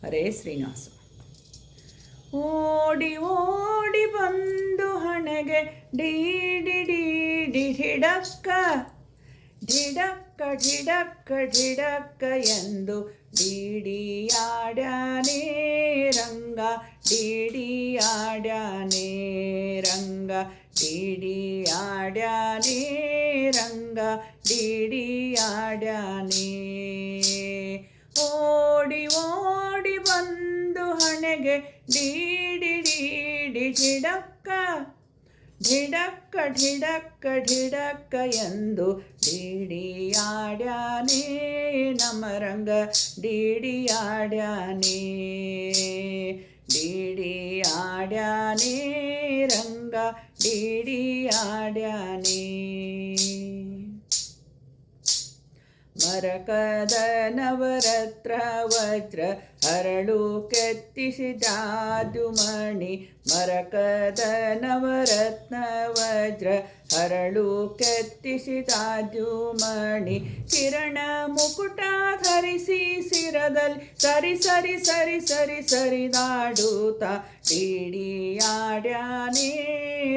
ಹರೇ ಶ್ರೀನಿವಾಸ. ಓಡಿ ಓಡಿ ಬಂದು ಹಣೆಗೆ ಡಿಡಿ ಡಿಡಿ ಹಿಡಕ್ಕ ಢಿಡಕ್ಕ ಢಿಡಕ್ಕ ಢಿಡಕ್ಕ ಎಂದು ಡಿಡಿಯಾಡ್ಯಾನೇ ರಂಗ ಡಿಡಿಯಾಡ್ಯಾನೇ ರಂಗ ಡಿಡಿಯಾಡ್ಯಾನೇ ರಂಗ ಡಿಡಿಯಾಡ್ಯಾನೇ ಹಣೆಗೆ ಡಿಡಿ ಡಿಡಿ ಢಿಡಕ್ಕ ಢಿಡಕ್ಕ ಢಿಡಕ್ಕ ಢಿಡಕ್ಕ ಎಂದು ಡಿಡಿಯಾಡ್ಯಾನೇ ನಮರಂಗ ಡಿಡಿ ಆಡ್ಯಾನೇ ರಂಗ ಡಿಡಿಯಾಡ್ಯಾನೇ ಮರಕದ ನವರತ್ರ ವಜ್ರ ಹರಳು ಕೆತ್ತಿಸಿದಾದು ಮಣಿ. ಮರಕದ ನವರತ್ನ ವಜ್ರ ಹರಳು ಕೆತ್ತಿಸಿದಾದು ಮಣಿ. ಕಿರಣ ಮುಕುಟ ಧರಿಸಿ ಸಿರದಲ್ಲಿ ಸರಿ ಸರಿ ಸರಿ ಸರಿ ಸರಿದಾಡುತ್ತ ಡಿಡಿಯಾಡ್ಯಾನೇ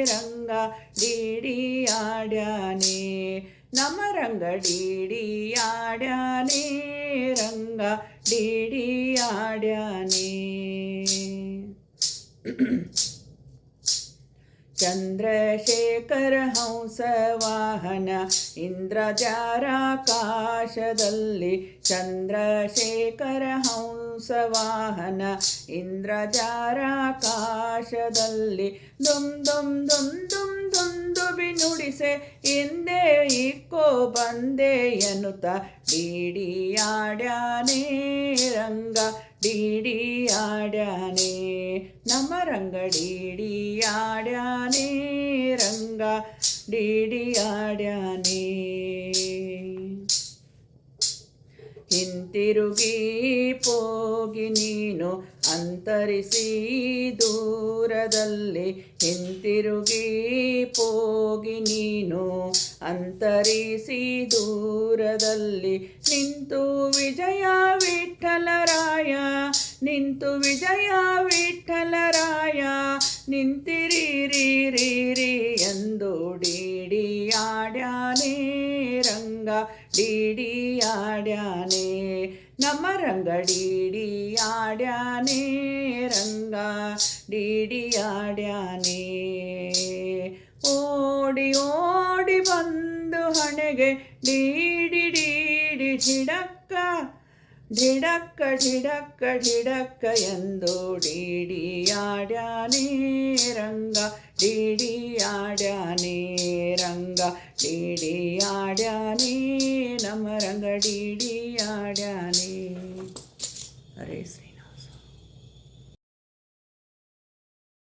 ರಂಗ. ಡಿಡಿಯಾಡ್ಯಾನೇ ನಮ್ಮ ರಂಗ ಡಿಡಿಯಾಡ್ಯಾನೇ ರಂಗ ಡಿಡಿಯಾಡ್ಯಾನೇ ಚಂದ್ರಶೇಖರ ಹಂಸ ವಾಹನ ಇಂದ್ರಜಾರಾಕಾಶದಲ್ಲಿ ಚಂದ್ರಶೇಖರ ಹಂಸ ವಾಹನ ಇಂದ್ರಜಾರಾಕಾಶದಲ್ಲಿ ದುಮ್ ದುಮ್ ದುಮ್ ದುಮ್ ದುಮ್ ನುಡಿಸೆ ಹಿಂದೆ ಇಕ್ಕೋ ಬಂದೆ ಎನ್ನುತ್ತ ಡಿಡಿಯಾಡ್ಯಾನೇ ರಂಗ ಡಿಡಿಯಾಡ್ಯಾನೇ ನಮ್ಮ ರಂಗ ಡಿಡಿಯಾಡ್ಯಾನೇ ರಂಗ ಡಿಡಿಯಾಡ್ಯಾನೇ ಹಿಂತಿರುಗಿ ಪೋಗಿ ನೀನು ಅಂತರಿಸಿ ದೂರದಲ್ಲಿ ಹಿಂತಿರುಗಿ ಪೋಗಿ ನೀನು ಅಂತರಿಸಿ ದೂರದಲ್ಲಿ ನಿಂತು ವಿಜಯ ವಿಠಲರಾಯ ನಿಂತು ವಿಜಯ ವಿಠಲರಾಯ ನಿಂತಿರಿ ಡಿಡಿಯಾಡ್ಯಾನೇ ನಮ್ಮ ರಂಗ ಡಿಡಿಯಾಡ್ಯಾನೇ ರಂಗ ಆಡ್ಯಾನೇ ಓಡಿ ಓಡಿ ಬಂದು ಹಣೆಗೆ ಡಿಡಿ ಡಿಡಿ ಢಿಡಕ್ಕ ಢಿಡಕ್ಕ ಢಿಡಕ್ಕ ಢಿಡಕ್ಕ ಎಂದು ಡಿಡಿಯಾಡ್ಯಾನೇ ರಂಗ ಡಿಡಿಯಾಡ್ಯಾನೇ ರಂಗ ಡಿಡಿಯಾಡ್ಯಾನೇ ನಮ್ಮ ರಂಗ ಡಿಡಿಯಾಡ್ಯಾನೇ